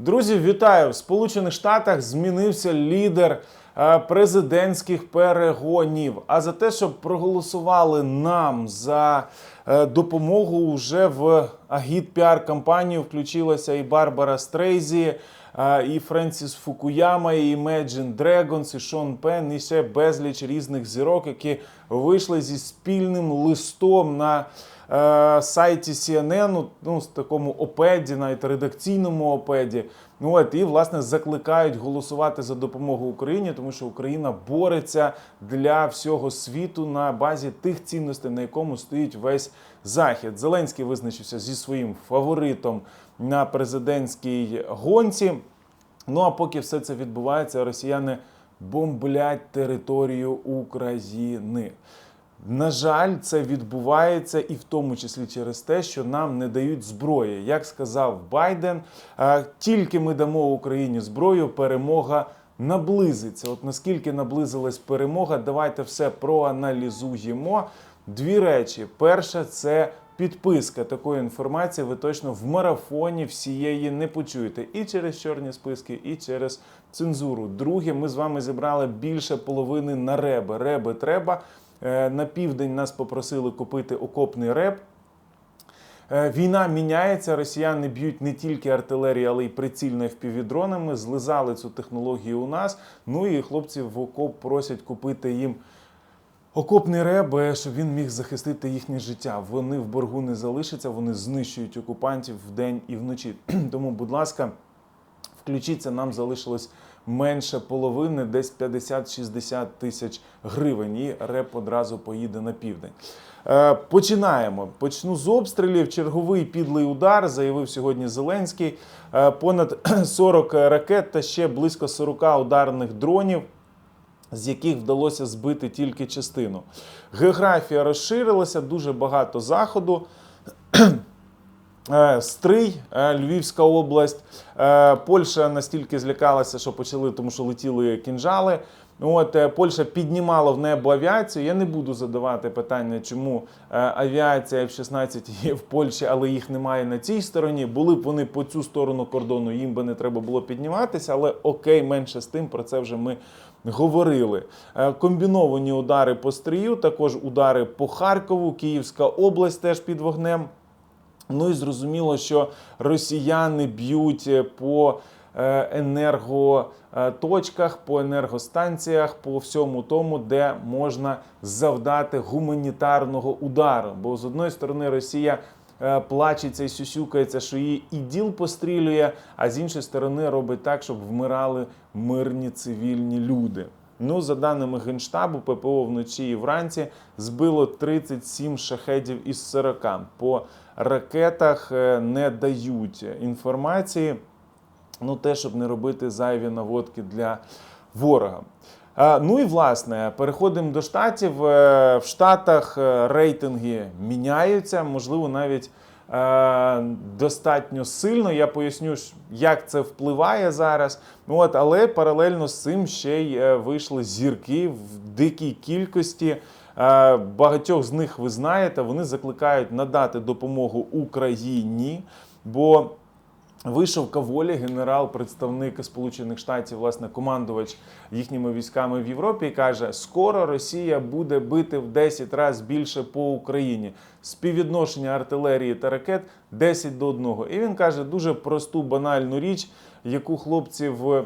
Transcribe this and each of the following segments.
Друзі, вітаю! В Сполучених Штатах змінився лідер е, президентських перегонів. А за те, щоб проголосували нам за е, допомогу, вже в агіт піар кампанію включилася і Барбара Стрейзі, е, і Френсіс Фукуяма, і Imagine Dragons, і Шон Пен, і ще безліч різних зірок, які вийшли зі спільним листом на сайті CNN, ну, з такому опеді, навіть редакційному опеді. Ну, от, і, власне, закликають голосувати за допомогу Україні, тому що Україна бореться для всього світу на базі тих цінностей, на якому стоїть весь Захід. Зеленський визначився зі своїм фаворитом на президентській гонці. Ну а поки все це відбувається, росіяни бомблять територію України. На жаль, це відбувається і в тому числі через те, що нам не дають зброї. Як сказав Байден, тільки ми дамо Україні зброю, перемога наблизиться. От наскільки наблизилась перемога, давайте все проаналізуємо. Дві речі: перша це підписка такої інформації. Ви точно в марафоні всієї не почуєте і через чорні списки, і через цензуру. Друге, ми з вами зібрали більше половини на реби. Реби треба. Е, На південь нас попросили купити окопний реп. Е, Війна міняється, росіяни б'ють не тільки артилерією, але й прицільно впівдронами. Злизали цю технологію у нас. Ну і хлопці в окоп просять купити їм окопний реб, е, щоб він міг захистити їхнє життя. Вони в боргу не залишаться, вони знищують окупантів вдень і вночі. Тому, будь ласка, включіться, нам залишилось менше половини, десь 50-60 тисяч гривень, і реп одразу поїде на південь. Е, Починаємо. Почну з обстрілів. Черговий підлий удар заявив сьогодні Зеленський. Е, Понад 40 ракет та ще близько 40 ударних дронів. З яких вдалося збити тільки частину. Географія розширилася, дуже багато заходу. Е, Стрий, е, Львівська область, Е, Польща настільки злякалася, що почали, тому що летіли кінжали. От Польща піднімала в небо авіацію. Я не буду задавати питання, чому авіація F-16 є в Польщі, але їх немає на цій стороні. Були б вони по цю сторону кордону, їм би не треба було підніматися, але окей, менше з тим, про це вже ми говорили. Комбіновані удари по стрію, також удари по Харкову, Київська область теж під вогнем. Ну і зрозуміло, що росіяни б'ють е, по е, енерготочках, по енергостанціях, по всьому тому, де можна завдати гуманітарного удару. Бо з одної сторони Росія е, плачеться і сюсюкається, що її і діл пострілює, а з іншої сторони робить так, щоб вмирали мирні цивільні люди. Ну, за даними Генштабу, ППО вночі і вранці збило 37 шахедів із 40. По ракетах е, не дають інформації. Ну, те, щоб не робити зайві наводки для ворога. Ну і власне, переходимо до штатів. Е, В Штатах е, рейтинги міняються, можливо, навіть достатньо сильно. Я поясню, як це впливає зараз. От, але паралельно з цим ще й вийшли зірки в дикій кількості. Е, Багатьох з них ви знаєте, вони закликають надати допомогу Україні. бо Вийшов Каволі, генерал, представник Сполучених Штатів, власне, командувач їхніми військами в Європі, і каже: скоро Росія буде бити в 10 разів більше по Україні. Співвідношення артилерії та ракет 10 до 1. І він каже дуже просту банальну річ, яку хлопці в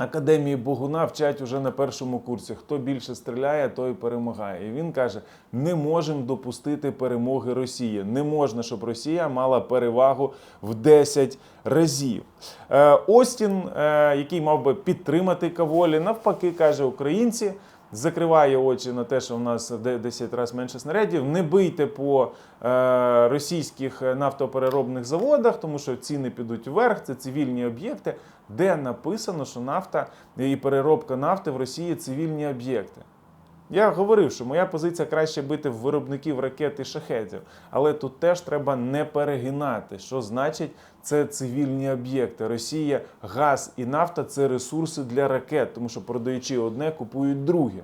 Академії Богуна вчать уже на першому курсі. Хто більше стріляє, той перемагає. І він каже: не можемо допустити перемоги Росії. Не можна, щоб Росія мала перевагу в 10 разів. Е, Остін, е, який мав би підтримати Каволі, навпаки, каже українці. Закриває очі на те, що в нас де- 10 разів менше снарядів. Не бийте по е, російських нафтопереробних заводах, тому що ціни підуть вверх. Це цивільні об'єкти, де написано, що нафта і переробка нафти в Росії цивільні об'єкти. Я говорив, що моя позиція краще бити в виробників ракет і шахетів, але тут теж треба не перегинати. Що значить це цивільні об'єкти? Росія, газ і нафта це ресурси для ракет, тому що продаючи одне, купують друге.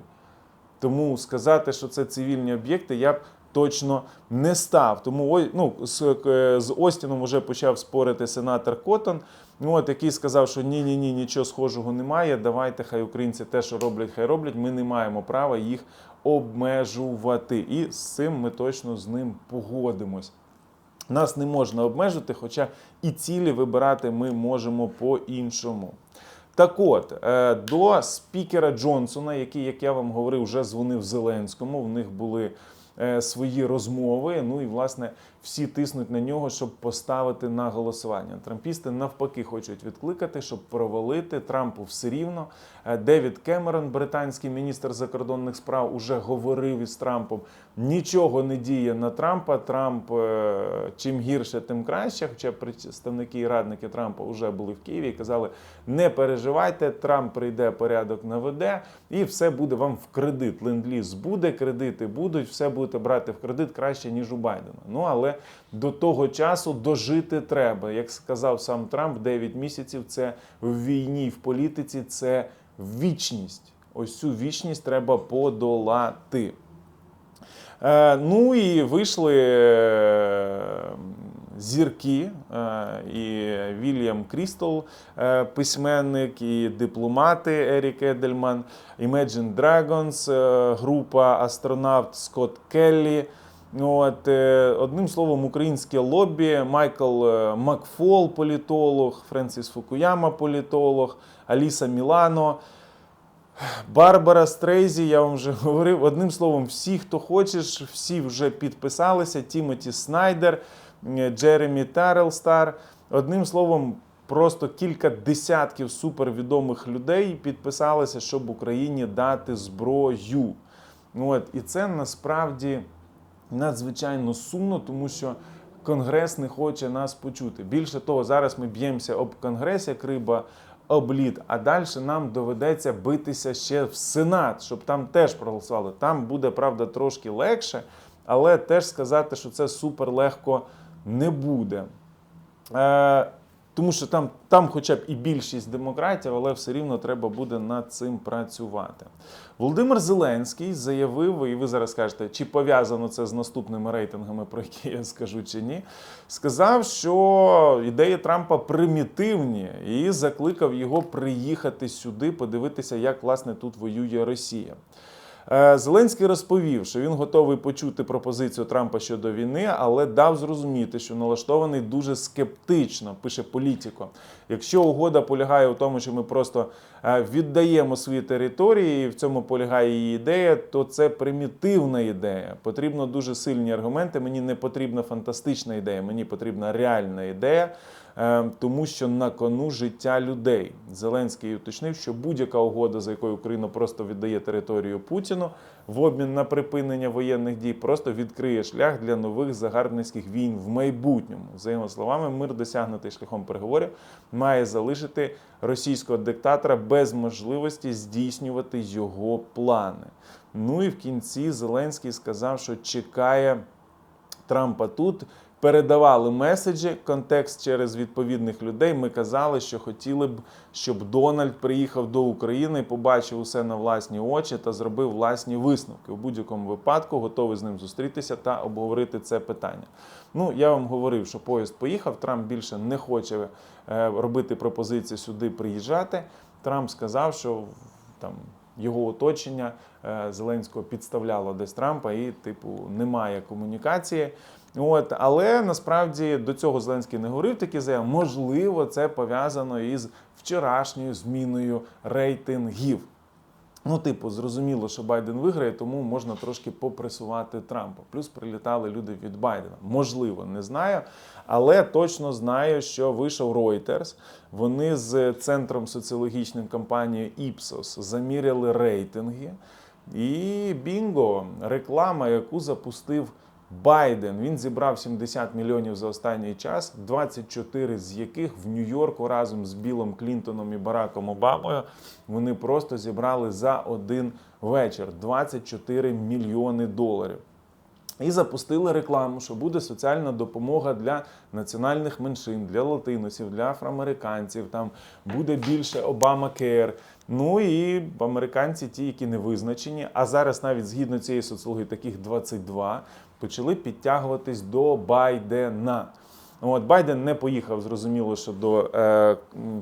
Тому сказати, що це цивільні об'єкти, я б точно не став. Тому ну, з, е, з Остіном вже почав спорити сенатор Коттон. Ну, от, який сказав, що ні, ні, ні, нічого схожого немає. Давайте, хай українці те, що роблять, хай роблять. Ми не маємо права їх обмежувати. І з цим ми точно з ним погодимось. Нас не можна обмежити, хоча і цілі вибирати ми можемо по-іншому. Так от, е, до спікера Джонсона, який, як я вам говорив, вже дзвонив Зеленському. В них були е, свої розмови. Ну і власне всі тиснуть на нього, щоб поставити на голосування. Трампісти навпаки хочуть відкликати, щоб провалити Трампу все рівно. Е, Девід Кемерон, британський міністр закордонних справ, уже говорив із Трампом. Нічого не діє на Трампа. Трамп е, чим гірше, тим краще. Хоча представники і радники Трампа вже були в Києві і казали: не переживайте, Трамп прийде, порядок наведе, і все буде вам в кредит. Ленд-ліз буде, кредити будуть, все будете брати в кредит краще, ніж у Байдена. Ну але до того часу дожити треба. Як сказав сам Трамп, 9 місяців це в війні, в політиці це вічність. Ось цю вічність треба подолати. Е, ну і вийшли е, зірки, е, і Вільям Крістол, е, письменник, і дипломати Ерік Едельман, Imagine Dragons, е, група астронавт Скотт Келлі. Ну, От, е, одним словом, українське лобі, Майкл е, Макфол, політолог, Френсіс Фукуяма, політолог, Аліса Мілано. Барбара Стрейзі, я вам вже говорив. Одним словом, всі, хто хочеш, всі вже підписалися. Тімоті Снайдер, е, Джеремі Тарелстар. Одним словом, просто кілька десятків супервідомих людей підписалися, щоб Україні дати зброю. Ну, От, і це насправді надзвичайно сумно, тому що. Конгрес не хоче нас почути. Більше того, зараз ми б'ємося об конгрес, як риба об лід, а далі нам доведеться битися ще в Сенат, щоб там теж проголосували. Там буде, правда, трошки легше, але теж сказати, що це супер легко не буде. Е, тому що там, там хоча б і більшість демократів, але все рівно треба буде над цим працювати. Володимир Зеленський заявив, і ви зараз скажете, чи пов'язано це з наступними рейтингами, про які я скажу чи ні. Сказав, що ідеї Трампа примітивні, і закликав його приїхати сюди, подивитися, як власне тут воює Росія. Е, Зеленський розповів, що він готовий почути пропозицію Трампа щодо війни, але дав зрозуміти, що налаштований дуже скептично, пише політико. Якщо угода полягає у тому, що ми просто е, віддаємо свої території, і в цьому полягає її ідея, то це примітивна ідея. Потрібно дуже сильні аргументи. Мені не потрібна фантастична ідея, мені потрібна реальна ідея. Е, Тому що на кону життя людей Зеленський уточнив, що будь-яка угода, за якою Україна просто віддає територію Путіну в обмін на припинення воєнних дій, просто відкриє шлях для нових загарбницьких війн в майбутньому. За його словами, мир досягнутий шляхом переговорів має залишити російського диктатора без можливості здійснювати його плани. Ну і в кінці Зеленський сказав, що чекає Трампа тут. Передавали меседжі, контекст через відповідних людей. Ми казали, що хотіли б, щоб Дональд приїхав до України, побачив усе на власні очі та зробив власні висновки. У будь-якому випадку готовий з ним зустрітися та обговорити це питання. Ну, я вам говорив, що поїзд поїхав. Трамп більше не хоче е, робити пропозиції сюди приїжджати. Трамп сказав, що там його оточення е, Зеленського підставляло десь Трампа, і, типу, немає комунікації. От, але насправді до цього Зеленський не говорив такі заяви. Можливо, це пов'язано із вчорашньою зміною рейтингів. Ну, типу, зрозуміло, що Байден виграє, тому можна трошки попресувати Трампа. Плюс прилітали люди від Байдена. Можливо, не знаю, але точно знаю, що вийшов Reuters. Вони з центром соціологічним компанією Ipsos заміряли рейтинги. І бінго, реклама, яку запустив. Байден він зібрав 70 мільйонів за останній час, 24 з яких в Нью-Йорку разом з Білом Клінтоном і Бараком Обамою вони просто зібрали за один вечір 24 мільйони доларів. І запустили рекламу, що буде соціальна допомога для національних меншин, для латиносів, для афроамериканців. Там буде більше Обама Кер. Ну і американці, ті, які не визначені, а зараз навіть згідно цієї соціології, таких 22, почали підтягуватись до Байдена. От Байден не поїхав, зрозуміло, що до е,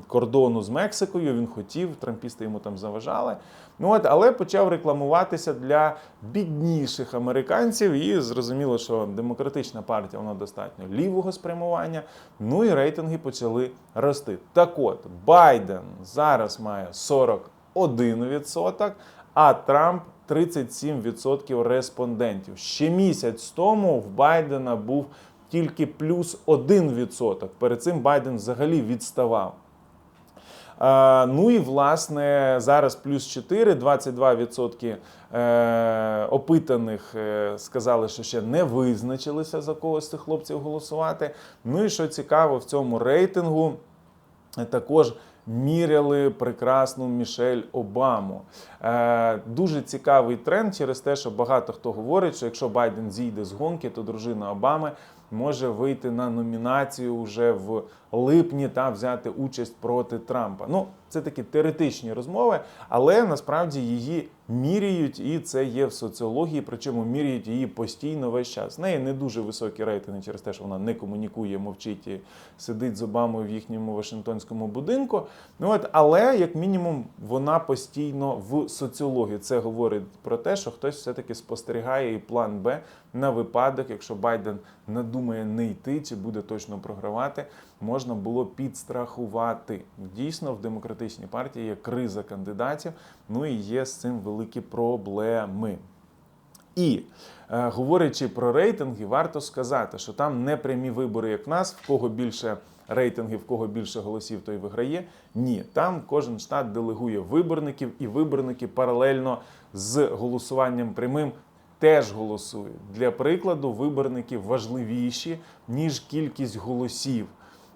кордону з Мексикою. Він хотів, трампісти йому там заважали. Ну от, але почав рекламуватися для бідніших американців, і зрозуміло, що демократична партія вона достатньо лівого спрямування. Ну і рейтинги почали рости. Так от Байден зараз має 41%, а Трамп 37% респондентів. Ще місяць тому в Байдена був тільки плюс 1%. Перед цим Байден взагалі відставав. Е, Ну і власне зараз плюс 4, 22% е, опитаних е, сказали, що ще не визначилися за когось з цих хлопців голосувати. Ну і що цікаво, в цьому рейтингу також міряли прекрасну Мішель Обаму. Е, дуже цікавий тренд через те, що багато хто говорить, що якщо Байден зійде з гонки, то дружина Обами може вийти на номінацію вже в липні та взяти участь проти Трампа. Ну, це такі теоретичні розмови, але насправді її міряють, і це є в соціології, причому міряють її постійно весь час. В неї не дуже високі рейтинги через те, що вона не комунікує, мовчить і сидить з Обамою в їхньому Вашингтонському будинку. Ну от, але як мінімум вона постійно в соціології. Це говорить про те, що хтось все-таки спостерігає і план Б на випадок, якщо Байден надумає не йти чи буде точно програвати, можна було підстрахувати. Дійсно, в демократичній партії є криза кандидатів, ну і є з цим великі проблеми. І е, говорячи про рейтинги, варто сказати, що там не прямі вибори, як в нас, в кого більше рейтингів, в кого більше голосів, той виграє. Ні, там кожен штат делегує виборників, і виборники паралельно з голосуванням прямим теж голосують. Для прикладу, виборники важливіші ніж кількість голосів.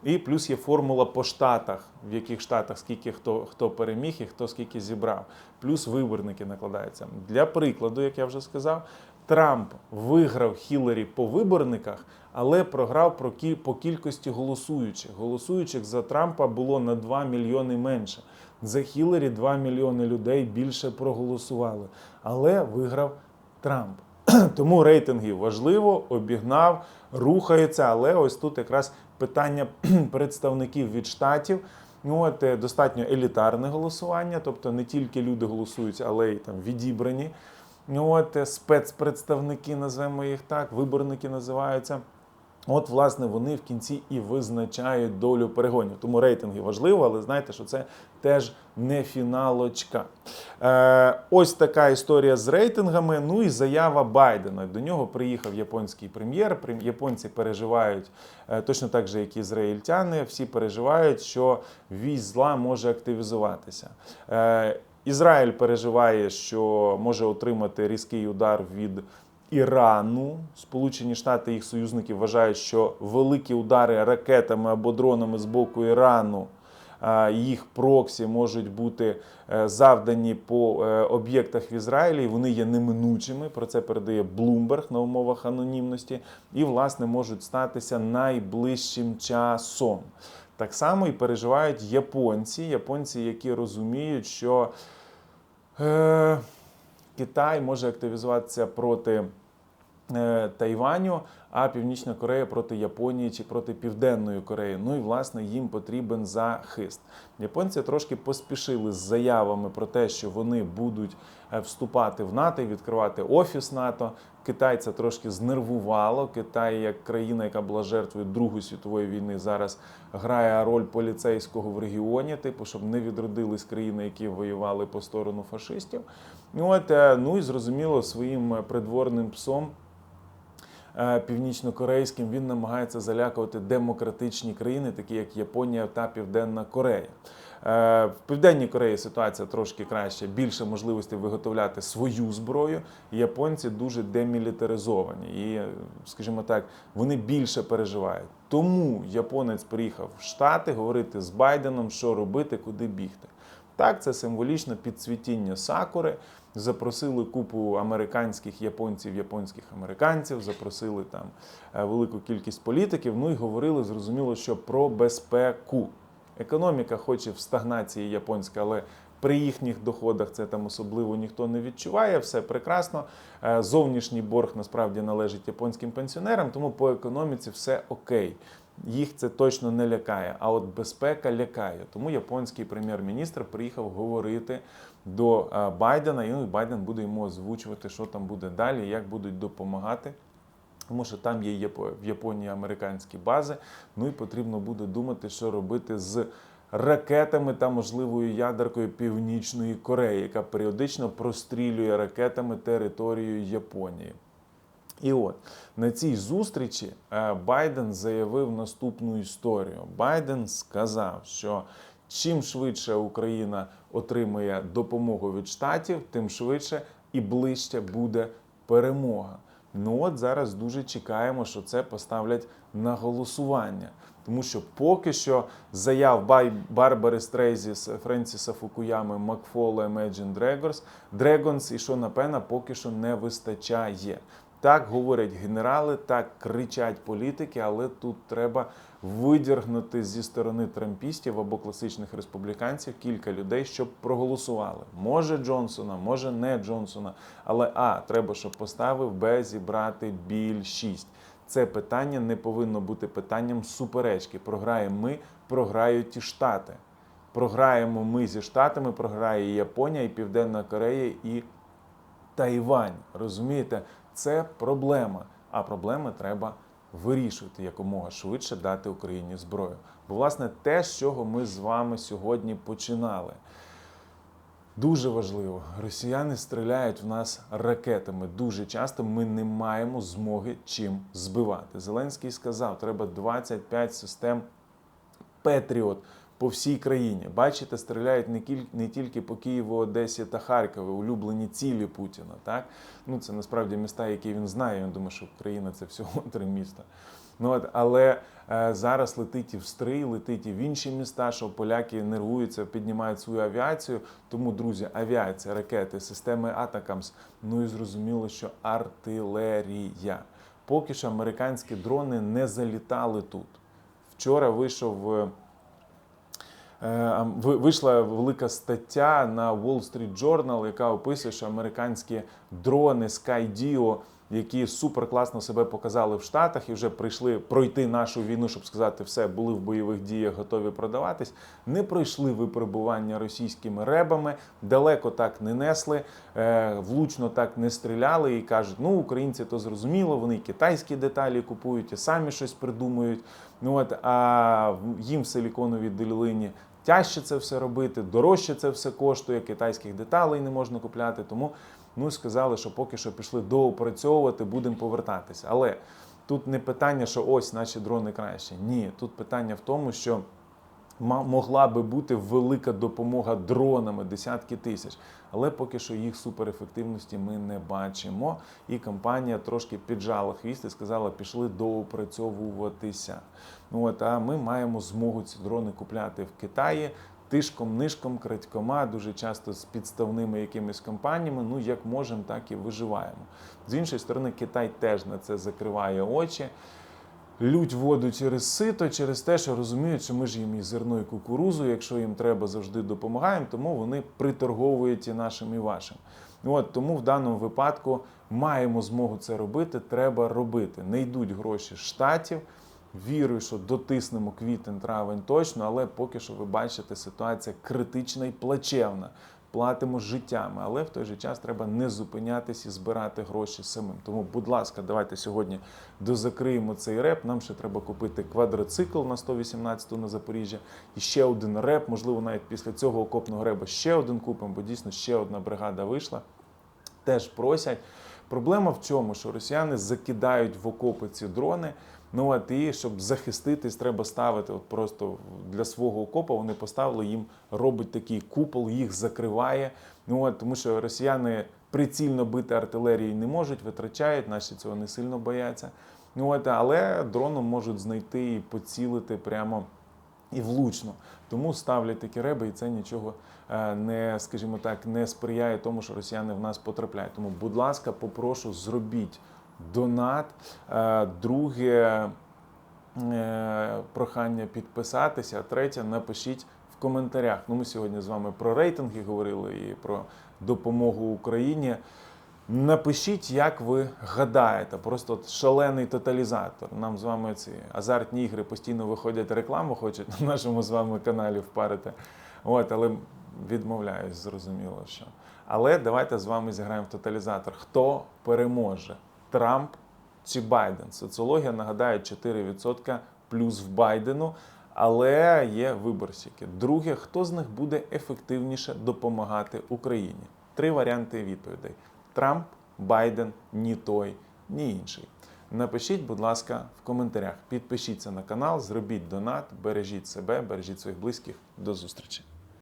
І плюс є формула по штатах, в яких штатах скільки хто, хто переміг і хто скільки зібрав. Плюс виборники накладаються. Для прикладу, як я вже сказав, Трамп виграв Хіларі по виборниках, але програв по кількості голосуючих. Голосуючих за Трампа було на 2 мільйони менше. За Хіларі 2 мільйони людей більше проголосували, але виграв Трамп. Тому рейтинги важливо, обігнав, рухається. Але ось тут якраз питання представників від штатів. Ну, от, е, достатньо елітарне голосування, тобто не тільки люди голосують, але й там відібрані. Ну, от, е, спецпредставники, називаємо їх так, виборники називаються. От, власне, вони в кінці і визначають долю перегонів. Тому рейтинги важливо, але знайте, що це теж не фіналочка. Е, ось така історія з рейтингами. Ну і заява Байдена. До нього приїхав японський прем'єр. Японці переживають е, точно так же, як і ізраїльтяни. Всі переживають, що вісь зла може активізуватися. Е, Ізраїль переживає, що може отримати різкий удар від Ірану. Сполучені Штати їх союзники вважають, що великі удари ракетами або дронами з боку Ірану. Їх проксі можуть бути е, завдані по е, об'єктах в Ізраїлі. і Вони є неминучими. Про це передає Bloomberg на умовах анонімності, і власне можуть статися найближчим часом. Так само і переживають японці, японці, які розуміють, що е, Китай може активізуватися проти е, Тайваню, а Північна Корея проти Японії чи проти Південної Кореї. Ну і власне їм потрібен захист. Японці трошки поспішили з заявами про те, що вони будуть е, вступати в НАТО і відкривати офіс НАТО. Китай це трошки знервувало. Китай, як країна, яка була жертвою Другої світової війни, зараз грає роль поліцейського в регіоні, типу, щоб не відродились країни, які воювали по сторону фашистів. От, е, ну і зрозуміло, своїм е, придворним псом е, північнокорейським він намагається залякувати демократичні країни, такі як Японія та Південна Корея. Е, В Південній Кореї ситуація трошки краще, більше можливостей виготовляти свою зброю. Японці дуже демілітаризовані і, е, скажімо так, вони більше переживають. Тому японець приїхав в Штати говорити з Байденом, що робити, куди бігти. Так, це символічно підсвітіння сакури. Запросили купу американських японців, японських американців, запросили там е, велику кількість політиків. Ну і говорили, зрозуміло, що про безпеку. Економіка, хоч і в стагнації японська, але при їхніх доходах це там особливо ніхто не відчуває. Все прекрасно. Е, Зовнішній борг насправді належить японським пенсіонерам, тому по економіці все окей. Їх це точно не лякає. А от безпека лякає. Тому японський прем'єр-міністр приїхав говорити до е, Байдена, і ну, Байден буде йому озвучувати, що там буде далі, як будуть допомагати. Тому що там є в Японії американські бази. Ну і потрібно буде думати, що робити з ракетами та можливою ядеркою Північної Кореї, яка періодично прострілює ракетами територію Японії. І от на цій зустрічі е, Байден заявив наступну історію. Байден сказав, що чим швидше Україна отримає допомогу від штатів, тим швидше і ближче буде перемога. Ну от зараз дуже чекаємо, що це поставлять на голосування. Тому що поки що заяв Бай Барбари Стрейзіс, Френсіса Фукуями, Макфола, Imagine Dragons, Dragons і Шона Пена поки що не вистачає. Так говорять генерали, так кричать політики, але тут треба видіргнути зі сторони трампістів або класичних республіканців кілька людей, щоб проголосували. Може Джонсона, може не Джонсона. Але а треба, щоб поставив Б зібрати більшість. Це питання не повинно бути питанням суперечки. Програємо ми, програють ті штати. Програємо ми зі штатами, програє і Японія, і Південна Корея, і Тайвань. Розумієте, це проблема. А проблеми треба вирішувати якомога швидше дати Україні зброю. Бо, власне, те, з чого ми з вами сьогодні починали. Дуже важливо, росіяни стріляють в нас ракетами. Дуже часто ми не маємо змоги чим збивати. Зеленський сказав, треба 25 систем Петріот по всій країні. Бачите, стріляють не, не тільки по Києву, Одесі та Харкові, улюблені цілі Путіна. Так? Ну, це насправді міста, які він знає. Він думає, що Україна це всього три міста. Ну, от, але е, зараз летить і в Стрий, летить і в інші міста, що поляки нервуються, піднімають свою авіацію. Тому, друзі, авіація, ракети, системи Атакамс. Ну і зрозуміло, що артилерія. Поки що американські дрони не залітали тут. Вчора вийшов. Е, ви- Вийшла велика стаття на Wall Street Journal, яка описує, що американські дрони Skydio, які супер класно себе показали в Штатах і вже прийшли пройти нашу війну, щоб сказати, все були в бойових діях, готові продаватись, не пройшли випробування російськими ребами, далеко так не несли, е, влучно так не стріляли і кажуть, ну українці то зрозуміло, вони китайські деталі купують і самі щось придумують. Ну от а їм в силіконовій долині тяжче це все робити, дорожче це все коштує, китайських деталей не можна купляти. Тому ну сказали, що поки що пішли доопрацьовувати, будемо повертатися. Але тут не питання, що ось наші дрони краще. Ні, тут питання в тому, що могла би бути велика допомога дронами, десятки тисяч. Але поки що їх суперефективності ми не бачимо. І компанія трошки піджала хвіст і сказала, пішли доопрацьовуватися. Ну от, а ми маємо змогу ці дрони купляти в Китаї. Тишком, нишком, крадькома, дуже часто з підставними якимись компаніями. Ну як можемо, так і виживаємо. З іншої сторони, Китай теж на це закриває очі лють воду через сито, через те, що розуміють, що ми ж їм і зерно, і кукурузу, якщо їм треба, завжди допомагаємо, тому вони приторговують і нашим, і вашим. От тому в даному випадку маємо змогу це робити, треба робити. Не йдуть гроші штатів. Вірю, що дотиснемо квітень, травень точно, але поки що ви бачите, ситуація критична і плачевна. Платимо життями, але в той же час треба не зупинятись і збирати гроші самим. Тому, будь ласка, давайте сьогодні дозакриємо цей реп. Нам ще треба купити квадроцикл на 118-ту на Запоріжжя і ще один реп. Можливо, навіть після цього окопного реба ще один купимо, бо дійсно ще одна бригада вийшла. Теж просять. Проблема в чому? Що росіяни закидають в окопи ці дрони. Ну от і щоб захиститись, треба ставити от просто для свого окопа. Вони поставили їм, робить такий купол, їх закриває. Ну от тому, що росіяни прицільно бити артилерією не можуть, витрачають, наші цього не сильно бояться. Ну от, але дроном можуть знайти і поцілити прямо і влучно. Тому ставлять такі реби, і це нічого е, не, скажімо так, не сприяє тому, що росіяни в нас потрапляють. Тому, будь ласка, попрошу, зробіть донат. Е, Друге е, прохання підписатися. Третє, напишіть в коментарях. Ну, ми сьогодні з вами про рейтинги говорили і про допомогу Україні. Напишіть, як ви гадаєте, просто от шалений тоталізатор. Нам з вами ці азартні ігри постійно виходять рекламу, хочуть на нашому з вами каналі впарити. От, але відмовляюсь, зрозуміло, що. Але давайте з вами зіграємо в тоталізатор. Хто переможе? Трамп чи Байден? Соціологія нагадає 4% плюс в Байдену, але є виборщики. Друге, хто з них буде ефективніше допомагати Україні? Три варіанти відповідей: Трамп, Байден, ні той, ні інший. Напишіть, будь ласка, в коментарях. Підпишіться на канал, зробіть донат, бережіть себе, бережіть своїх близьких. До зустрічі!